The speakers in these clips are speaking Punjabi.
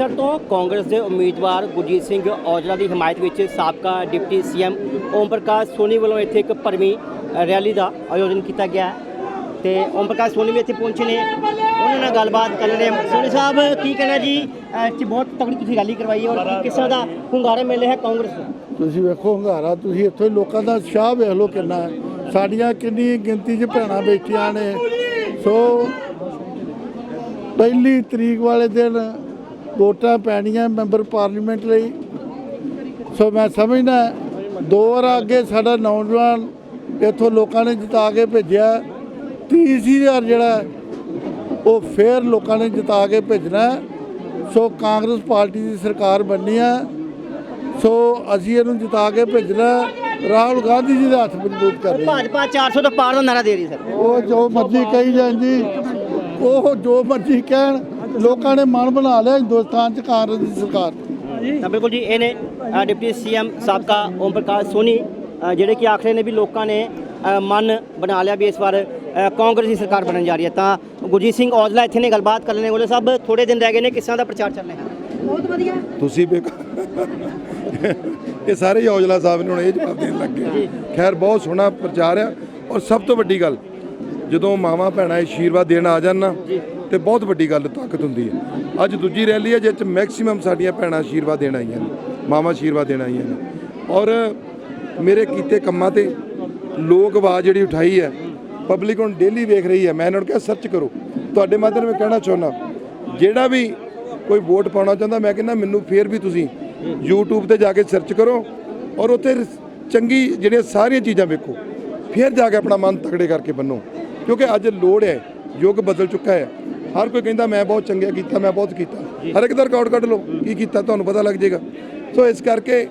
ਅੰਮ੍ਰਿਤਸਰ ਤੋਂ ਕਾਂਗਰਸ ਦੇ ਉਮੀਦਵਾਰ ਗੁਰਜੀਤ ਸਿੰਘ ਔਜਲਾ ਦੀ ਹਮਾਇਤ ਵਿੱਚ ਸਾਬਕਾ ਡਿਪਟੀ ਸੀਐਮ ਓਮ ਪ੍ਰਕਾਸ਼ ਸੋਨੀ ਵੱਲੋਂ ਇੱਥੇ ਇੱਕ ਭਰਵੀਂ ਰੈਲੀ ਦਾ ਆਯੋਜਨ ਕੀਤਾ ਗਿਆ ਹੈ। ਤੇ ਓਮ ਪ੍ਰਕਾਸ਼ ਸੋਨੀ ਵੀ ਇੱਥੇ ਪਹੁੰਚੇ ਨੇ। ਉਹਨਾਂ ਨਾਲ ਗੱਲਬਾਤ ਕਰ ਰਹੇ ਸੋਨੀ ਸਾਹਿਬ, ਕੀ ਕਹਿਣਾ ਜੀ? ਇੱਥੇ ਬਹੁਤ ਤਕੜੀ ਤੁਸੀਂ ਰੈਲੀ ਕਰਵਾਈ ਔਰ ਕਿਸ ਤਰ੍ਹਾਂ ਦਾ ਹੁੰਗਾਰਾ ਮਿਲ ਰਿਹਾ ਕਾਂਗਰਸ ਨੂੰ? ਤੁਸੀਂ ਵੇਖੋ ਹੁੰਗਾਰਾ, ਤੁਸੀਂ ਇੱਥੇ ਲੋਕਾਂ ਦਾ ਉਤਸ਼ਾਹ ਵੇਖ ਲਓ ਕਿੰਨਾ ਸਾਡੀਆਂ ਕਿੰਨੀ ਗਿਣਤੀ 'ਚ ਭੈਣਾਂ ਬੈਠੀਆਂ ਨੇ। ਸੋ, ਪਹਿਲੀ ਤਰੀਕ ਵਾਲੇ ਦਿਨ ਵੋਟਾਂ ਪੈਣੀਆਂ ਮੈਂਬਰ ਪਾਰਲੀਮੈਂਟ ਲਈ ਸੋ ਮੈਂ ਸਮਝਦਾ ਦੋ ਵਾਰ ਅੱਗੇ ਸਾਡਾ ਨੌਜਵਾਨ ਇੱਥੋਂ ਲੋਕਾਂ ਨੇ ਜਿਤਾ ਕੇ ਭੇਜਿਆ 30000 ਜਿਹੜਾ ਹੈ, ਉਹ ਫੇਰ ਲੋਕਾਂ ਨੇ ਜਿਤਾ ਕੇ ਭੇਜਣਾ। ਸੋ ਕਾਂਗਰਸ ਪਾਰਟੀ ਦੀ ਸਰਕਾਰ ਬਣਨੀ ਹੈ ਸੋ ਅਸੀਂ ਇਹਨੂੰ ਜਿਤਾ ਕੇ ਭੇਜਣਾ। ਰਾਹੁਲ ਗਾਂਧੀ ਜੀ ਦੇ ਹੱਥ ਮਜ਼ਬੂਤ ਕਰਨੀ। ਭਾਜਪਾ 400 ਤੋਂ ਪਾਰ ਦਾ ਨਾਰਾ ਦੇ ਰਹੀ ਸਰ ਉਹ ਜੋ ਮਰਜ਼ੀ ਕਹੀ ਜਾਣ ਜੀ ਉਹ ਜੋ ਮਰਜ਼ੀ ਕਹਿਣ ਲੋਕਾਂ ਨੇ ਮਨ ਬਣਾ ਲਿਆ ਹਿੰਦੁਸਤਾਨ 'ਚ ਕਾਂਗਰਸ ਦੀ ਸਰਕਾਰ ਤਾਂ। ਬਿਲਕੁਲ ਜੀ ਇਹ ਨੇ ਅ, ਡਿਪਟੀ ਸੀਐਮ ਸਾਬਕਾ ਓਮ ਪ੍ਰਕਾਸ਼ ਸੋਨੀ ਅ, ਜਿਹੜੇ ਕਿ ਆਖਰੇ ਨੇ ਵੀ ਲੋਕਾਂ ਨੇ ਅ, ਮਨ ਬਣਾ ਲਿਆ ਵੀ ਇਸ ਵਾਰ ਅ, ਕਾਂਗਰਸ ਦੀ ਸਰਕਾਰ ਬਣਨ ਜਾ ਰਹੀ ਹੈ। ਤਾਂ ਗੁਰਜੀਤ ਸਿੰਘ ਔਜਲਾ ਇੱਥੇ ਨੇ ਗੱਲਬਾਤ ਕਰ ਲੈਣੇ ਕੋਲੇ ਸਭ ਥੋੜੇ ਦਿਨ ਰਹਿ ਗਏ ਨੇ ਕਿਸ ਦਾ ਪ੍ਰਚਾਰ ਚੱਲ ਰਿਹਾ? ਹੈ ਤੁਸੀਂ ਵੇਖੋ ਇਹ ਸਾਰੇ ਹੀ ਔਜਲਾ ਸਾਹਿਬ ਨੇ ਹੁਣ ਇਹ ਜਵਾਬ ਦੇਣ ਲੱਗੇ ਖੈਰ ਬਹੁਤ ਸੋਹਣਾ ਪ੍ਰਚਾਰ ਆ। ਔਰ ਸਭ ਤੋਂ ਵੱਡੀ ਗੱਲ ਜਦੋਂ ਮਾਵਾਂ ਭੈਣਾਂ ਆਸ਼ੀਰਵਾਦ ਦੇਣ ਆ ਜਾਣ ਨਾ ਤੇ ਬਹੁਤ ਵੱਡੀ ਗੱਲ ਤਾਕਤ ਹੁੰਦੀ ਹੈ। ਅੱਜ ਦੂਜੀ ਰੈਲੀ ਹੈ ਜਿਸ ਚ ਮੈਕਸਿਮਮ ਸਾਡੀਆਂ ਭੈਣਾਂ ਆਸ਼ੀਰਵਾਦ ਦੇਣ ਆਈਆਂ ਨੇ, ਮਾਵਾਂ ਆਸ਼ੀਰਵਾਦ ਦੇਣ ਆਈਆਂ ਨੇ। ਔਰ ਮੇਰੇ ਕੀਤੇ ਕੰਮਾਂ ਤੇ ਲੋਕ ਆਵਾਜ਼ ਜਿਹੜੀ ਉਠਾਈ ਹੈ ਪਬਲਿਕ ਹੁਣ ਡੇਲੀ ਵੇਖ ਰਹੀ ਹੈ। ਮੈਂ ਇਹਨਾਂ ਨੂੰ ਕਿਹਾ ਸਰਚ ਕਰੋ। ਤੁਹਾਡੇ ਮਾਧਿਅਮ ਮੈਂ ਕਹਿਣਾ ਚਾਹੁੰਦਾ, ਜਿਹੜਾ ਵੀ ਕੋਈ ਵੋਟ ਪਾਉਣਾ ਚਾਹੁੰਦਾ, ਮੈਂ ਕਹਿੰਦਾ, ਮੈਨੂੰ ਫੇਰ ਵੀ ਤੁਸੀਂ YouTube ਤੇ ਜਾ ਕੇ ਸਰਚ ਕਰੋ ਔਰ ਉੱਥੇ ਚੰਗੀ ਜਿਹੜੀਆਂ ਸਾਰੀਆਂ ਚੀਜ਼ਾਂ ਵੇਖੋ। ਫਿਰ ਜਾ ਕੇ ਆਪਣਾ ਮਨ ਤਕੜੇ ਕਰਕੇ ਬੰਨੋ। ਕਿਉਂਕਿ ਅੱਜ ਲੋੜ ਹੈ, ਯੁੱਗ ਬਦਲ ਚੁੱਕਾ ਹੈ। ਹਰ ਕੋਈ ਕਹਿੰਦਾ ਮੈਂ ਬਹੁਤ ਚੰਗਾ ਕੀਤਾ ਮੈਂ ਬਹੁਤ ਕੀਤਾ। ਹਰ ਇੱਕ ਦਾ ਰਿਕਾਰਡ ਕੱਢ ਲਓ ਕੀ ਕੀਤਾ ਤੁਹਾਨੂੰ ਪਤਾ ਲੱਗ ਜਾਏਗਾ। ਸੋ ਇਸ ਕਰਕੇ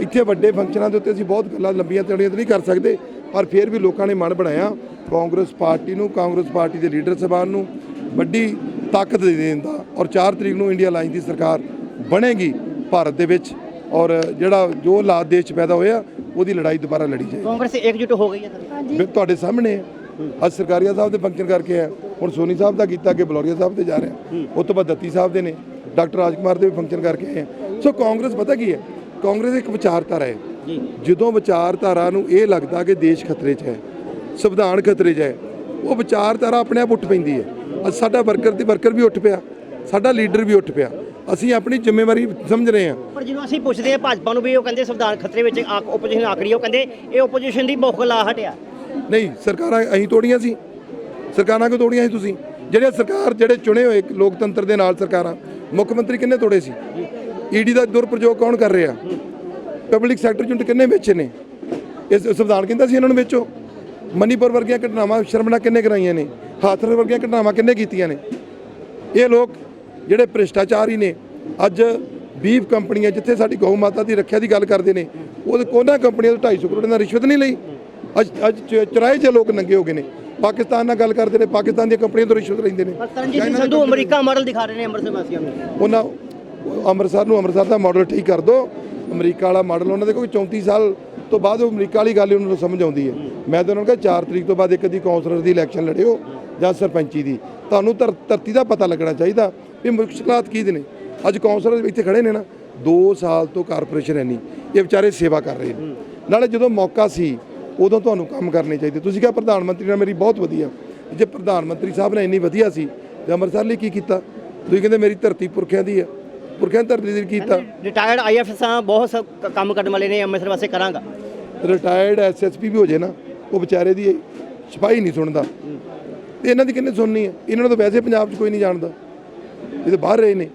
ਇੱਥੇ ਵੱਡੇ ਫੰਕਸ਼ਨਾਂ ਦੇ ਉੱਤੇ ਅਸੀਂ ਬਹੁਤ ਗੱਲਾਂ ਲੰਬੀਆਂ ਚੌੜੀਆਂ ਤਾਂ ਨਹੀਂ ਕਰ ਸਕਦੇ ਪਰ ਫਿਰ ਵੀ ਲੋਕਾਂ ਨੇ ਮਨ ਬਣਾਇਆ। ਕਾਂਗਰਸ ਪਾਰਟੀ ਨੂੰ ਕਾਂਗਰਸ ਪਾਰਟੀ ਦੇ ਲੀਡਰ ਸਾਹਿਬਾਨ ਨੂੰ ਵੱਡੀ ਤਾਕਤ ਦੇ ਦੇਣ ਦਾ ਔਰ 4 ਤਰੀਕ ਨੂੰ ਇੰਡੀਆ ਲਾਈਨ ਦੀ ਸਰਕਾਰ ਬਣੇਗੀ ਭਾਰਤ ਦੇ ਵਿੱਚ ਔਰ ਜਿਹੜਾ ਜੋ ਹਾਲਾਤ ਦੇਸ਼ ਪੈਦਾ ਹੋਇਆ ਉਹਦੀ ਲੜਾਈ ਦੁਬਾਰਾ ਲੜੀ ਜਾਏ ਕਾਂਗਰਸ ਇਕਜੁੱਟ ਹੋ ਗਈ ਹੈ। ਤੁਹਾਡੇ ਸਾਹਮਣੇ ਹੈ ਅੱਜ ਸਰਕਾਰੀਆ ਸਾਹਿਬ ਦੇ ਫੰਕਸ਼ਨ ਕਰਕੇ ਆ। ਹੁਣ ਸੋਨੀ ਸਾਹਿਬ ਦਾ ਕੀਤਾ ਕਿ ਬਲੌਰੀਆ ਸਾਹਿਬ ਤੇ ਜਾ ਰਿਹਾ ਉਸ ਤੋਂ ਬਾਅਦ ਦੱਤੀ ਸਾਹਿਬ ਦੇ ਨੇ। ਡਾਕਟਰ ਰਾਜਕੁਮਾਰ ਦੇ ਵੀ ਫੰਕਸ਼ਨ ਕਰਕੇ ਆਏ ਆ। ਸੋ ਕਾਂਗਰਸ ਪਤਾ ਕੀ ਹੈ? ਕਾਂਗਰਸ ਇੱਕ ਵਿਚਾਰਧਾਰਾ ਹੈ। ਜਦੋਂ ਵਿਚਾਰਧਾਰਾ ਨੂੰ ਇਹ ਲੱਗਦਾ ਕਿ ਦੇਸ਼ ਖਤਰੇ 'ਚ ਹੈ ਸੰਵਿਧਾਨ ਖਤਰੇ 'ਚ ਹੈ ਉਹ ਵਿਚਾਰਧਾਰਾ ਆਪਣੇ ਆਪ ਉੱਠ ਪੈਂਦੀ ਹੈ। ਅੱਜ ਸਾਡਾ ਵਰਕਰ ਦੀ ਵਰਕਰ ਵੀ ਉੱਠ ਪਿਆ। ਸਾਡਾ ਲੀਡਰ ਵੀ ਉੱਠ ਪਿਆ। ਅਸੀਂ ਆਪਣੀ ਜ਼ਿੰਮੇਵਾਰੀ ਸਮਝ ਰਹੇ ਹਾਂ। ਪਰ ਜਦੋਂ ਅਸੀਂ ਪੁੱਛਦੇ ਹਾਂ ਭਾਜਪਾ ਨੂੰ ਵੀ ਉਹ ਕਹਿੰਦੇ ਸੰਵਿਧਾਨ ਖਤਰੇ ਵਿੱਚ ਆਪੋਜੀਸ਼ਨ ਹੈ ਉਹ ਕਹਿੰਦੇ ਇਹ ਆਪੋਜੀਸ਼ਨ ਦੀ ਬੋਖਲਾ ਹਟਿਆ ਨਹੀਂ, ਸਰਕਾਰਾਂ ਅਸੀਂ ਤੋੜੀਆਂ ਸੀ। ਸਰਕਾਰਾਂ ਕਿਉਂ ਤੋੜੀਆਂ ਸੀ ਤੁਸੀਂ? ਜਿਹੜੇ ਸਰਕਾਰ, ਜਿਹੜੇ ਚੁਣੇ ਹੋਏ ਲੋਕਤੰਤਰ ਦੇ ਨਾਲ ਸਰਕਾਰਾਂ, ਮੁੱਖ ਮੰਤਰੀ ਕਿੰਨੇ ਤੋੜੇ ਸੀ? ਈਡੀ ਦਾ ਦੁਰਪ੍ਰਯੋਗ ਕੌਣ ਕਰ ਰਿਹਾ? ਪਬਲਿਕ ਸੈਕਟਰ ਯੂਨਿਟ ਕਿੰਨੇ ਵੇਚੇ ਨੇ? ਇਸ ਸੰਵਿਧਾਨ ਕਹਿੰਦਾ ਸੀ ਇਹਨਾਂ ਨੂੰ ਵੇਚੋ। ਮਨੀਪੁਰ ਵਰਗੀਆਂ ਘਟਨਾਵਾਂ ਸ਼ਰਮਣਾ ਕਿੰਨੇ ਕਰਾਈਆਂ ਨੇ? ਹਾਥਰ ਵਰਗੀਆਂ ਘਟਨਾਵਾਂ ਕਿੰਨੇ ਕੀਤੀਆਂ ਨੇ? ਇਹ ਲੋਕ ਜਿਹੜੇ ਭ੍ਰਿਸ਼ਟਾਚਾਰੀ ਨੇ, ਅੱਜ ਬੀਫ ਕੰਪਨੀਆਂ ਜਿੱਥੇ ਸਾਡੀ ਗਊ ਮਾਤਾ ਦੀ ਰੱਖਿਆ ਦੀ ਗੱਲ ਕਰਦੇ ਨੇ ਉਹ ਕੋਨਾ ਕੰਪਨੀਆਂ ਤੋਂ 250 ਕਰੋੜ ਦਾ ਰਿਸ਼ਵਤ ਨਹੀਂ ਲਈ? ਅੱਜ ਅੱਜ ਚੁਰਾਏ 'ਚ ਲੋਕ ਨੰਗੇ ਹੋ ਗਏ ਨੇ। ਪਾਕਿਸਤਾਨ ਨਾਲ ਗੱਲ ਕਰਦੇ ਨੇ ਪਾਕਿਸਤਾਨ ਦੀਆਂ ਕੰਪਨੀਆਂ ਤੋਂ ਰਿਸ਼ਵਤ ਲੈਂਦੇ ਨੇ। ਪਰ ਤਰਨਜੀਤ ਸਿੰਘ ਸੰਧੂ ਅਮਰੀਕਾ ਮਾਡਲ ਦਿਖਾ ਰਹੇ ਨੇ ਅੰਮ੍ਰਿਤਸਰ ਵਾਸੀਆਂ ਨੂੰ। ਉਹਨਾਂ ਅੰਮ੍ਰਿਤਸਰ ਨੂੰ ਅੰਮ੍ਰਿਤਸਰ ਦਾ ਮਾਡਲ ਠੀਕ ਕਰ ਦਿਓ ਅਮਰੀਕਾ ਵਾਲਾ ਮਾਡਲ ਉਹਨਾਂ ਦੇ ਕੋਈ 34 ਸਾਲ ਤੋਂ ਬਾਅਦ ਉਹ ਅਮਰੀਕਾ ਵਾਲੀ ਗੱਲ ਉਹਨਾਂ ਨੂੰ ਸਮਝ ਆਉਂਦੀ ਹੈ। ਮੈਂ ਤਾਂ ਉਹਨਾਂ ਨੂੰ ਕਿਹਾ 4 ਤਰੀਕ ਤੋਂ ਬਾਅਦ ਇੱਕ ਦੀ ਕੌਂਸਲਰ ਦੀ ਇਲੈਕਸ਼ਨ ਲੜਿਓ ਜਾਂ ਸਰਪੰਚੀ ਦੀ। ਤੁਹਾਨੂੰ ਧਰ- ਧਰਤੀ ਦਾ ਪਤਾ ਲੱਗਣਾ ਚਾਹੀਦਾ ਵੀ ਮੁਸ਼ਕਲਾਤ ਕੀ ਦੇ ਨੇ। ਅੱਜ ਕੌਂਸਲਰ ਇੱਥੇ ਖੜੇ ਨੇ ਨਾ 2 ਸਾਲ ਤੋਂ ਕਾਰਪੋਰੇਸ਼ਨ ਹੈ ਨਹੀਂ ਇਹ ਵਿਚਾਰੇ ਸੇਵਾ ਕਰ ਰਹੇ ਨੇ। ਨਾਲੇ ਜਦੋਂ ਮੌਕਾ ਸੀ ਉਦੋਂ ਤੁਹਾਨੂੰ ਕੰਮ ਕਰਨੇ ਚਾਹੀਦੇ। ਤੁਸੀਂ ਕਿਹਾ ਪ੍ਰਧਾਨ ਮੰਤਰੀ ਨਾਲ ਮੇਰੀ ਬਹੁਤ ਵਧੀਆ। ਜੇ ਪ੍ਰਧਾਨ ਮੰਤਰੀ ਸਾਹਿਬ ਨੇ ਇੰਨੀ ਵਧੀਆ ਸੀ ਤੇ ਅੰਮ੍ਰਿਤਸਰ ਲਈ ਕੀ ਕੀਤਾ? ਤੁਸੀਂ ਕਹਿੰਦੇ ਮੇਰੀ ਧਰਤੀ ਪੁਰਖਿਆਂ ਦੀ ਆ ਪੁਰਖਿਆਂ ਦੀ ਧਰਤੀ ਕੀ ਕੀਤਾ। ਰਿਟਾਇਰਡ ਆਈਐਫਐਸਾਂ ਬਹੁਤ ਕੰਮ ਕਰਨ ਵਾਲੇ ਨੇ ਅੰਮ੍ਰਿਤਸਰ ਵਾਸਤੇ ਕਰਾਂਗਾ। ਰਿਟਾਇਰਡ ਐਸਐਸਪੀ ਵੀ ਹੋ ਜੇ ਨਾ ਉਹ ਵਿਚਾਰੇ ਦੀ ਸਿਪਾਹੀ ਨਹੀਂ ਸੁਣਦਾ। ਤੇ ਇਹਨਾਂ ਦੀ ਕਿੰਨੇ ਸੁਣਨੀ ਹੈ? ਇਹਨਾਂ ਨੂੰ ਤਾਂ ਵੈਸੇ ਪੰਜਾਬ 'ਚ ਕੋਈ ਨਹੀਂ ਜਾਣਦਾ। ਇਹ ਤਾਂ ਬਾਹਰ ਰਹੇ ਨੇ।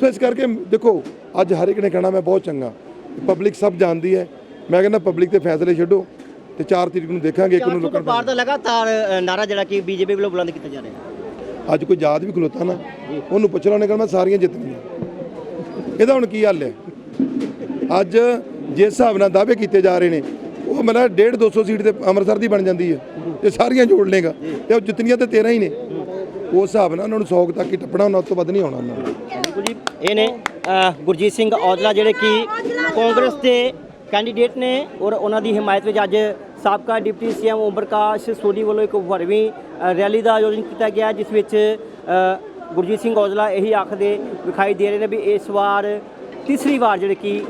ਸੋ ਇਸ ਕਰਕੇ ਦੇਖੋ ਅੱਜ ਹਰ ਇੱਕ ਨੇ ਕਹਿਣਾ ਮੈਂ ਬਹੁਤ ਚੰਗਾ। ਪਬਲਿਕ ਸਭ ਜਾਣਦੀ ਹੈ। ਮੈਂ ਕਹਿੰਦਾ ਪਬਲਿਕ ਤੇ ਫੈਸਲੇ ਛੱਡੋ। ਤੇ 4 ਤਰੀਕ ਨੂੰ ਦੇਖਾਂਗੇ ਇੱਕ ਨੂੰ 400 ਤੋਂ ਲੋਕਾਂ ਪਾਰ ਦਾ ਲਗਾਤਾਰ ਨਾਰਾ ਜਿਹੜਾ ਕਿ ਬੀਜੇਪੀ ਵੱਲੋਂ ਬੁਲੰਦ ਕੀਤਾ ਜਾ ਰਿਹਾ ਅੱਜ ਕੋਈ ਯਾਦ ਵੀ ਖਲੋਤਾ ਨਾ ਉਹਨੂੰ ਪੁੱਛ ਲਾ ਉਹਨੇ ਕਹਿੰਦਾ ਮੈਂ ਸਾਰੀਆਂ ਜਿੱਤਣੀਆਂ। ਇਹਦਾ ਹੁਣ ਕੀ ਹੱਲ ਹੈ? ਅੱਜ ਜਿਸ ਹਿਸਾਬ ਨਾਲ ਦਾਅਵੇ ਕੀਤੇ ਜਾ ਰਹੇ ਨੇ ਉਹ ਮੇਰਾ 1.5 200 ਸੀਟ ਤੇ ਅੰਮ੍ਰਿਤਸਰ ਦੀ ਬਣ ਜਾਂਦੀ ਹੈ ਤੇ ਸਾਰੀਆਂ ਜੋੜ ਲੇਗਾ ਤੇ ਉਹ ਜਿੱਤਣੀਆਂ ਤੇ 13 ਹੀ ਨੇ। ਉਸ ਹਿਸਾਬ ਨਾਲ ਉਹਨਾਂ ਨੂੰ 100 ਤੱਕ ਹੀ ਟੱਪਣਾ ਉਹਨਾਂ ਤੋਂ ਵੱਧ ਨਹੀਂ ਆਉਣਾ ਉਹਨਾਂ ਨੂੰ। ਬਿਲਕੁਲ ਜੀ ਇਹ ਨੇ ਗੁਰਜੀਤ ਸਿੰਘ ਔਜਲਾ ਜਿਹੜੇ ਕਿ ਕਾਂਗਰਸ ਦੇ ਕੈਂਡੀਡੇਟ ਨੇ ਔਰ ਉਹਨਾਂ ਦੀ ਹਮਾਇਤ ਵਿੱਚ ਅੱਜ ਸਾਬਕਾ ਡਿਪਟੀ ਸੀਐਮ ਓਮ ਪ੍ਰਕਾਸ਼ ਸੋਢੀ ਵੱਲੋਂ ਇੱਕ ਭਰਵੀਂ ਰੈਲੀ ਦਾ ਆਯੋਜਨ ਕੀਤਾ ਗਿਆ, ਜਿਸ ਵਿੱਚ ਗੁਰਜੀਤ ਸਿੰਘ ਔਜਲਾ ਇਹੀ ਆਖਦੇ ਵਿਖਾਈ ਦੇ ਰਹੇ ਨੇ ਵੀ ਇਸ ਵਾਰ ਤੀਸਰੀ ਵਾਰ ਜਿਹੜੇ ਕਿ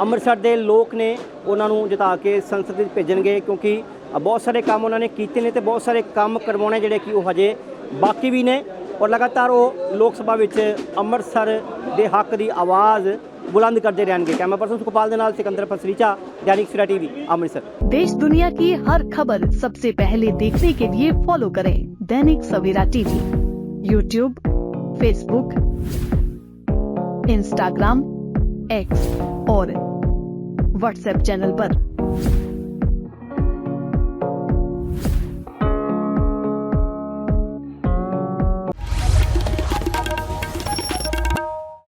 ਅੰਮ੍ਰਿਤਸਰ ਦੇ ਲੋਕ ਨੇ ਉਹਨਾਂ ਨੂੰ ਜਿਤਾ ਕੇ ਸੰਸਦ ਵਿੱਚ ਭੇਜਣਗੇ, ਕਿਉਂਕਿ ਬਹੁਤ ਸਾਰੇ ਕੰਮ ਉਹਨਾਂ ਨੇ ਕੀਤੇ ਨੇ ਤੇ ਬਹੁਤ ਸਾਰੇ ਕੰਮ ਕਰਵਾਉਣੇ ਜਿਹੜੇ ਕਿ ਉਹ ਹਜੇ ਬਾਕੀ ਵੀ ਨੇ ਔਰ ਲਗਾਤਾਰ ਉਹ ਲੋਕ ਸਭਾ ਵਿੱਚ ਅੰਮ੍ਰਿਤਸਰ ਦੇ ਹੱਕ ਦੀ ਆਵਾਜ਼ बुलंद करते रहेंगे कैमरा पर्सन गोपाल दे सिकंदर फसरीचा, दैनिक सिरा टीवी, अमृतसर। देश दुनिया की हर खबर सबसे पहले देखने के लिए फॉलो करें Dainik Savera TV. YouTube Facebook Instagram X और व्हाट्सएप चैनल पर।